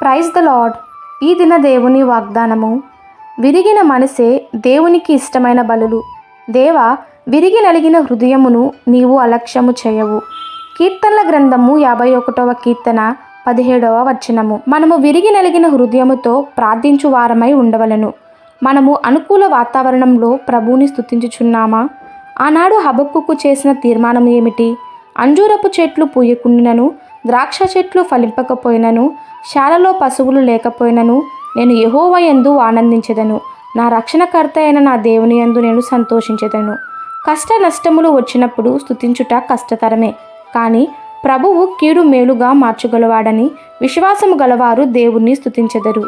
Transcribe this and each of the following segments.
Praise the lord ఈ దిన దేవుని వాగ్దానము. విరిగిన మనసే దేవునికి ఇష్టమైన బలులు. దేవ విరిగి నలిగిన హృదయమును నీవు అలక్ష్యము చేయవు. కీర్తనల గ్రంథము యాభై ఒకటవ కీర్తన పదిహేడవ వచనము. మనము విరిగి నలిగిన హృదయముతో ప్రార్థించు వారమై ఉండవలను. మనము అనుకూల వాతావరణంలో ప్రభువుని స్థుతించుచున్నామా ఆనాడు హబక్కుకు చేసిన తీర్మానం ఏమిటి? అంజూరపు చెట్లు పూయకుండినను ద్రాక్ష చెట్లు ఫలింపకపోయినను శాలలో పశువులు లేకపోయినను నేను యెహోవా యందు ఆనందించెదను. నా రక్షణకర్త అయిన నా దేవుని యందు నేను సంతోషించెదను. కష్ట నష్టములు వచ్చినప్పుడు స్థుతించుట కష్టతరమే. కానీ ప్రభువు కీడు మేలుగా మార్చగలవాడని విశ్వాసము గలవారు దేవుణ్ణి స్థుతించెదరు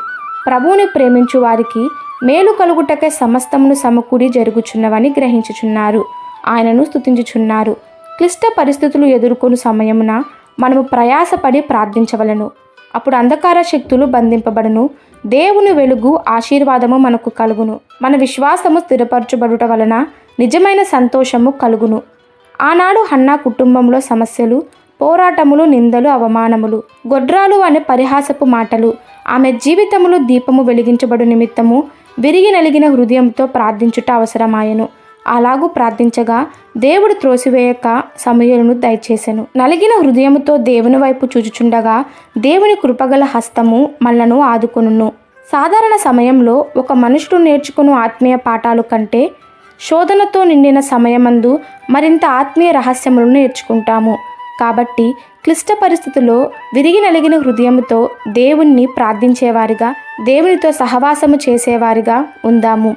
ప్రభువుని ప్రేమించు వారికి మేలు కలుగుటకే సమస్తమును సమకూడి జరుగుచున్నవని గ్రహించుచున్నారు. ఆయనను స్థుతించుచున్నారు క్లిష్ట పరిస్థితులు ఎదుర్కొను సమయమున మనము ప్రయాసపడి ప్రార్థించవలను. అప్పుడు అంధకార శక్తులు బంధింపబడును. దేవుని వెలుగు ఆశీర్వాదము మనకు కలుగును. మన విశ్వాసము స్థిరపరచబడుట వలన నిజమైన సంతోషము కలుగును. ఆనాడు హన్నా కుటుంబంలో సమస్యలు పోరాటములు నిందలు అవమానములు గొడ్రాలు అనే పరిహాసపు మాటలు ఆమె జీవితములు దీపము వెలిగించబడు నిమిత్తము విరిగి నలిగిన హృదయంతో ప్రార్థించుట అవసరమాయెను. అలాగూ ప్రార్థించగా దేవుడు త్రోసివేయక సమయలను దయచేశాను నలిగిన హృదయముతో దేవుని వైపు చూచుచుండగా దేవుని కృపగల హస్తము మనలను ఆదుకొనును. సాధారణ సమయంలో ఒక మనుషుడు నేర్చుకుని ఆత్మీయ పాఠాలు కంటే శోధనతో నిండిన సమయమందు మరింత ఆత్మీయ రహస్యములను నేర్చుకుంటాము. కాబట్టి క్లిష్ట పరిస్థితుల్లో విరిగి నలిగిన హృదయముతో దేవుణ్ణి ప్రార్థించేవారిగా దేవునితో సహవాసము చేసేవారిగా ఉందాము.